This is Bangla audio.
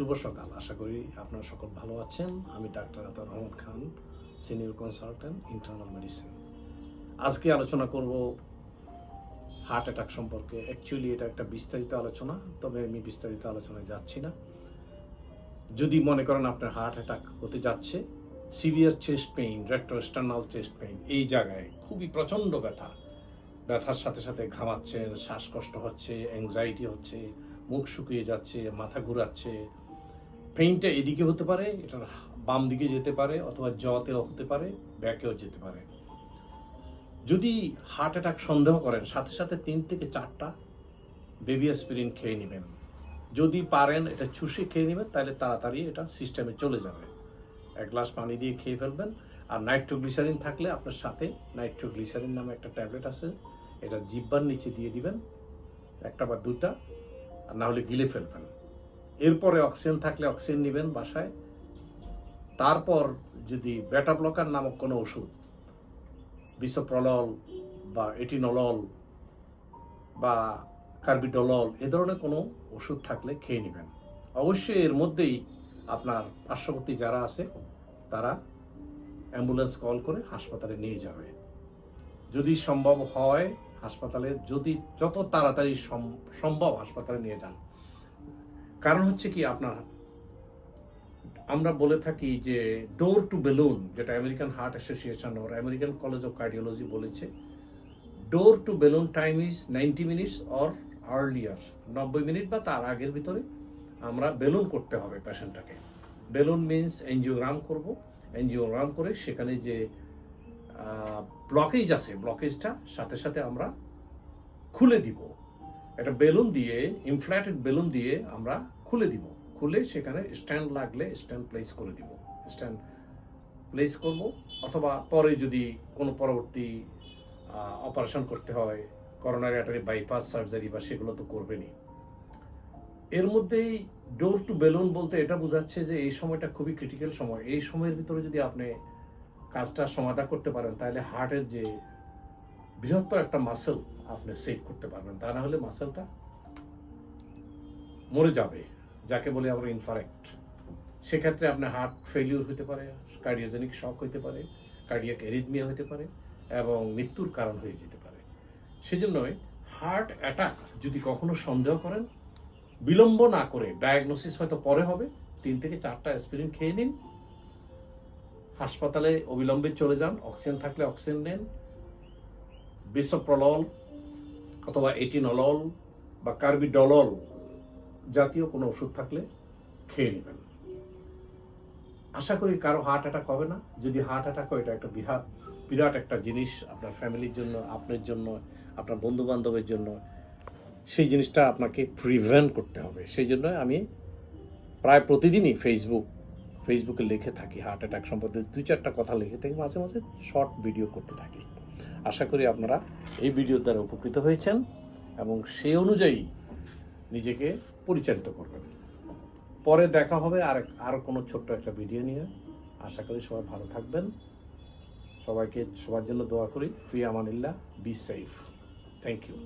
শুভ সকাল। আশা করি আপনারা সকল ভালো আছেন। আমি doctor Atar Rahman Khan, senior consultant internal medicine আজকে আলোচনা করব হার্ট অ্যাটাক সম্পর্কে। অ্যাকচুয়ালি এটা একটা বিস্তারিত আলোচনা, তবে আমি বিস্তারিত আলোচনায় যাচ্ছি না। যদি মনে করেন আপনার হার্ট অ্যাটাক হতে যাচ্ছে severe chest pain retrosternal chest pain এই জায়গায় খুবই প্রচণ্ড ব্যথা। ব্যথার সাথে সাথে ঘামাচ্ছেন, শ্বাসকষ্ট হচ্ছে অ্যাংজাইটি হচ্ছে, মুখ শুকিয়ে যাচ্ছে, মাথা ঘুরাচ্ছে পেইনটা এদিকে হতে পারে, এটার বাম দিকে যেতে পারে, অথবা জতেও হতে পারে ব্যাকেও যেতে পারে। যদি হার্ট অ্যাটাক সন্দেহ করেন, সাথে সাথে তিন থেকে চারটা বেবি অ্যাসপিরিন খেয়ে নেবেন। যদি পারেন এটা চুষে খেয়ে নেবেন, তাহলে তাড়াতাড়ি এটা সিস্টেমে চলে যাবে। এক গ্লাস পানি দিয়ে খেয়ে ফেলবেন। আর নাইট্রোগ্লিসারিন থাকলে আপনার সাথে নাইট্রোগ্লিসারিন নামে একটা ট্যাবলেট আছে, এটা জিব্বার নিচে দিয়ে দিবেন, একটা বা দুটা আর না হলে গিলে ফেলবেন। এরপরে অক্সিজেন থাকলে অক্সিজেন নেবেন বাসায়। তারপর যদি বেটা ব্লকার নামক কোনো ওষুধ বিসোপ্রলল বা এটিনলল বা কার্বিডলল এ ধরনের কোনো ওষুধ থাকলে খেয়ে নেবেন। অবশ্যই এর মধ্যেই আপনার পার্শ্ববর্তী যারা আছে, তারা অ্যাম্বুলেন্স কল করে হাসপাতালে নিয়ে যাবে। যদি সম্ভব হয়, হাসপাতালে যদি যত তাড়াতাড়ি সম- সম্ভব হাসপাতালে নিয়ে যান। কারণ হচ্ছে কি আপনার, আমরা বলে থাকি যে ডোর টু বেলুন যেটা American heart association or American college of cardiology বলেছে door to balloon time is ninety minutes or earlier নব্বই মিনিট বা তার আগের ভিতরে আমরা বেলুন করতে হবে পেশেন্টটাকে বেলুন মিন্স এনজিওগ্রাম করব এনজিওগ্রাম করে সেখানে যে ব্লকেজ আছে ব্লকেজটা সাথে সাথে আমরা খুলে দিব। একটা বেলুন দিয়ে ইনফ্ল্যাটেড বেলুন দিয়ে আমরা খুলে দিব। খুলে সেখানে স্ট্যান্ড লাগলে স্ট্যান্ড প্লেস করে দিব। স্ট্যান্ড প্লেস করব, অথবা পরে যদি কোনো পরবর্তী অপারেশন করতে হয় করোনারি আর্টারি বাইপাস সার্জারি বা সেগুলো তো করবেনই। এর মধ্যেই ডোর টু বেলুন বলতে এটা বোঝাচ্ছে যে এই সময়টা খুবই ক্রিটিক্যাল সময়। এই সময়ের ভিতরে যদি আপনি কাজটা সমাধা করতে পারেন, তাহলে হার্টের যে বৃহত্তর একটা মাসেল আপনি সেভ করতে পারবেন। তা না হলে মাসেলটা মরে যাবে, যাকে বলে আমরা ইনফারেক্ট সেক্ষেত্রে আপনার হার্ট ফেলিউর হতে পারে কার্ডিওজেনিক শক হতে পারে কার্ডিয়াক এরিথমিয়া হতে পারে এবং মৃত্যুর কারণ হয়ে যেতে পারে। সেজন্যই হার্ট অ্যাটাক যদি কখনো সন্দেহ করেন, বিলম্ব না করে ডায়াগনোসিস হয়তো পরে হবে, তিন থেকে চারটা অ্যাসপিরিন খেয়ে নিন। হাসপাতালে অবিলম্বে চলে যান অক্সিজেন থাকলে অক্সিজেন নেন। বিসোপ্রলল অথবা এটিনলল বা কার্বিডলল জাতীয় কোনো ওষুধ থাকলে খেয়ে নেবেন। আশা করি কারও হার্ট অ্যাটাক হবে না। যদি হার্ট অ্যাটাক হয়, এটা একটা বিরাট বিরাট একটা জিনিস আপনার ফ্যামিলির জন্য, আপনার জন্য, আপনার বন্ধু বান্ধবের জন্য। সেই জিনিসটা আপনাকে প্রিভেন্ট করতে হবে। সেই জন্য আমি প্রায় প্রতিদিনই ফেসবুক ফেসবুকে লিখে থাকি হার্ট অ্যাটাক সম্পর্কে। দুই চারটা কথা লিখে থাকি, মাঝে মাঝে শর্ট ভিডিও করতে থাকি। আশা করি আপনারা এই ভিডিওর দ্বারা উপকৃত হয়েছেন এবং সেই অনুযায়ী নিজেকে পরিচালিত করবেন। পরে দেখা হবে আর আরও কোনো ছোট্ট একটা ভিডিও নিয়ে। আশা করি সবাই ভালো থাকবেন। সবাইকে সবার জন্য দোয়া করি। ফ্রি আমানিল্লাহ, বি সেফ। Thank you